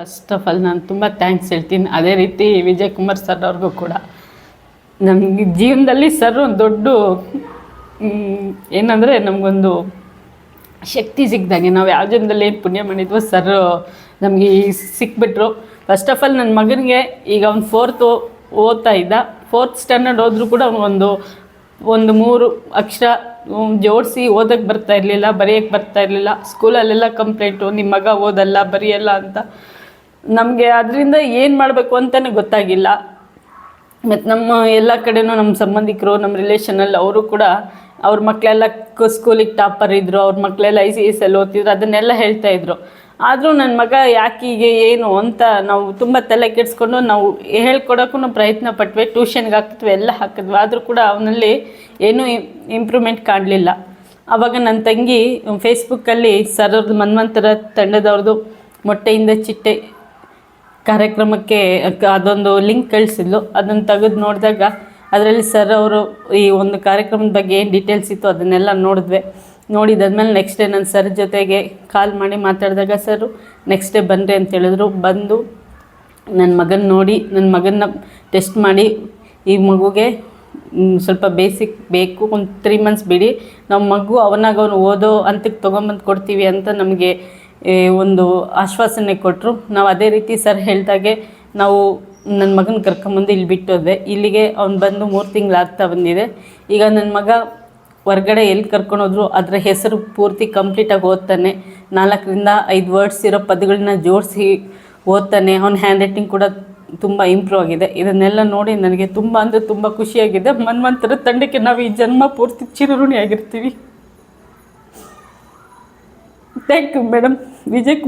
First of all ನಾನು ತುಂಬ thanks ಹೇಳ್ತೀನಿ. ಅದೇ ರೀತಿ ವಿಜಯ್ ಕುಮಾರ್ ಸರ್ ಅವ್ರಿಗೂ ಕೂಡ. ನಮಗೆ ಜೀವನದಲ್ಲಿ ಸರ್ ಒಂದು ದೊಡ್ಡ ಏನಂದರೆ ನಮಗೊಂದು ಶಕ್ತಿ ಸಿಕ್ಕಿದಾಗೆ ನಾವು ಯಾವ ಜನ್ಮದಲ್ಲಿ ಏನು ಪುಣ್ಯ ಮಾಡಿದ್ವೋ ಸರ್ ನಮಗೆ ಸಿಕ್ಬಿಟ್ರು. ಫಸ್ಟ್ ಆಫ್ ಆಲ್ ನನ್ನ ಮಗನಿಗೆ ಈಗ ಅವ್ನು ಫೋರ್ತ್ ಓದ್ತಾ ಇದ್ದ. ಫೋರ್ತ್ ಸ್ಟ್ಯಾಂಡರ್ಡ್ ಹೋದರೂ ಕೂಡ ಅವನಿಗೊಂದು ಒಂದು ಮೂರು ಅಕ್ಷರ ಜೋಡಿಸಿ ಓದಕ್ಕೆ ಬರ್ತಾ ಇರಲಿಲ್ಲ ಬರೆಯೋಕ್ಕೆ ಬರ್ತಾ ಇರಲಿಲ್ಲ. ಸ್ಕೂಲಲ್ಲೆಲ್ಲ ಕಂಪ್ಲೇಂಟು ನಿಮ್ಮ ಮಗ ಓದಲ್ಲ, ಬರೆಯಲ್ಲ ಅಂತ. ನಮಗೆ ಅದರಿಂದ ಏನು ಮಾಡಬೇಕು ಅಂತಲೇ ಗೊತ್ತಾಗಿಲ್ಲ. ಮತ್ತು ನಮ್ಮ ಎಲ್ಲ ಕಡೆನೂ ನಮ್ಮ ಸಂಬಂಧಿಕರು ನಮ್ಮ ರಿಲೇಷನಲ್ಲಿ ಅವರು ಕೂಡ ಅವ್ರ ಮಕ್ಕಳೆಲ್ಲ ಸ್ಕೂಲಿಗೆ ಟಾಪರ್ ಇದ್ದರು ಅವ್ರ ಮಕ್ಕಳೆಲ್ಲ ಐ ಸಿ ಎಸ್ ಅಲ್ಲಿ ಓದ್ತಿದ್ರು, ಅದನ್ನೆಲ್ಲ ಹೇಳ್ತಾ ಇದ್ರು. ಆದರೂ ನನ್ನ ಮಗ ಯಾಕೆ ಏನು ಅಂತ ನಾವು ತುಂಬ ತಲೆ ಕೆಡಿಸ್ಕೊಂಡು ನಾವು ಹೇಳ್ಕೊಡೋಕ್ಕೂ ಪ್ರಯತ್ನ ಪಟ್ವಿ ಟ್ಯೂಷನ್ಗೆ ಹಾಕಿದ್ವಿ ಎಲ್ಲ ಹಾಕಿದ್ವಿ ಆದರೂ ಕೂಡ ಅವನಲ್ಲಿ ಏನೂ ಇಂಪ್ರೂವ್ಮೆಂಟ್ ಕಾಣಲಿಲ್ಲ. ಆವಾಗ ನನ್ನ ತಂಗಿ ಫೇಸ್ಬುಕ್ಕಲ್ಲಿ ಸರ್ ಅವ್ರದ್ದು ಮನ್ವಂತರ ತಂಡದವ್ರದ್ದು ಮೊಟ್ಟೆಯಿಂದ ಚಿಟ್ಟೆ ಕಾರ್ಯಕ್ರಮಕ್ಕೆ ಅದೊಂದು ಲಿಂಕ್ ಕಳಿಸಿದ್ಲು. ಅದನ್ನು ತೆಗೆದು ನೋಡಿದಾಗ ಅದರಲ್ಲಿ ಸರ್ ಅವರು ಈ ಒಂದು ಕಾರ್ಯಕ್ರಮದ ಬಗ್ಗೆ ಏನು ಡೀಟೇಲ್ಸ್ ಇತ್ತು ಅದನ್ನೆಲ್ಲ ನೋಡಿದ್ವಿ. ನೋಡಿದಾದ್ಮೇಲೆ ನೆಕ್ಸ್ಟ್ ಡೇ ನನ್ನ ಸರ್ ಜೊತೆಗೆ ಕಾಲ್ ಮಾಡಿ ಮಾತಾಡಿದಾಗ, ಸರ್ ನೆಕ್ಸ್ಟ್ ಡೇ ಬನ್ನಿರಿ ಅಂತ ಹೇಳಿದ್ರು. ಬಂದು ನನ್ನ ಮಗನ ನೋಡಿ ನನ್ನ ಮಗನ್ನ ಟೆಸ್ಟ್ ಮಾಡಿ. ಈ ಮಗುಗೆ ಸ್ವಲ್ಪ ಬೇಸಿಕ್ ಬೇಕು. ಒಂದು ತ್ರೀ ಮಂತ್ಸ್ ಬಿಡಿ. ನಮ್ಮ ಮಗು ಅವನಾಗ ಅವನು ಓದೋ ಅಂತಕ್ಕೆ ತೊಗೊಂಬಂದು ಕೊಡ್ತೀವಿ ಅಂತ ನಮಗೆ ಒಂದು ಆಶ್ವಾಸನೆ ಕೊಟ್ಟರು ನಾವು ಅದೇ ರೀತಿ ಸರ್ ಹೇಳ್ದಾಗೆ ನಾವು ನನ್ನ ಮಗನ ಕರ್ಕೊಂಬಂದು ಇಲ್ಲಿ ಬಿಟ್ಟೋದೆ. ಇಲ್ಲಿಗೆ ಅವ್ನು ಬಂದು ಮೂರು ತಿಂಗಳಾಗ್ತಾ ಬಂದಿದೆ. ಈಗ ನನ್ನ ಮಗ ಹೊರ್ಗಡೆ ಎಲ್ಲಿ ಕರ್ಕೊಂಡೋದ್ರು ಅದರ ಹೆಸರು ಪೂರ್ತಿ ಕಂಪ್ಲೀಟಾಗಿ ಓದ್ತಾನೆ. ನಾಲ್ಕರಿಂದ ಐದು ವರ್ಡ್ಸ್ ಇರೋ ಪದಗಳನ್ನ ಜೋಡಿಸಿ ಓದ್ತಾನೆ. ಅವ್ನ ಹ್ಯಾಂಡ್ ರೈಟಿಂಗ್ ಕೂಡ ತುಂಬ ಇಂಪ್ರೂವ್ ಆಗಿದೆ. ಇದನ್ನೆಲ್ಲ ನೋಡಿ ನನಗೆ ತುಂಬ ಅಂದರೆ ತುಂಬ ಖುಷಿಯಾಗಿದೆ. ಮನ್ವಂತರ ತಂಡಕ್ಕೆ ನಾವು ಈ ಜನ್ಮ ಪೂರ್ತಿ ಚಿರಋಣಿ थैंक यू मैडम विजय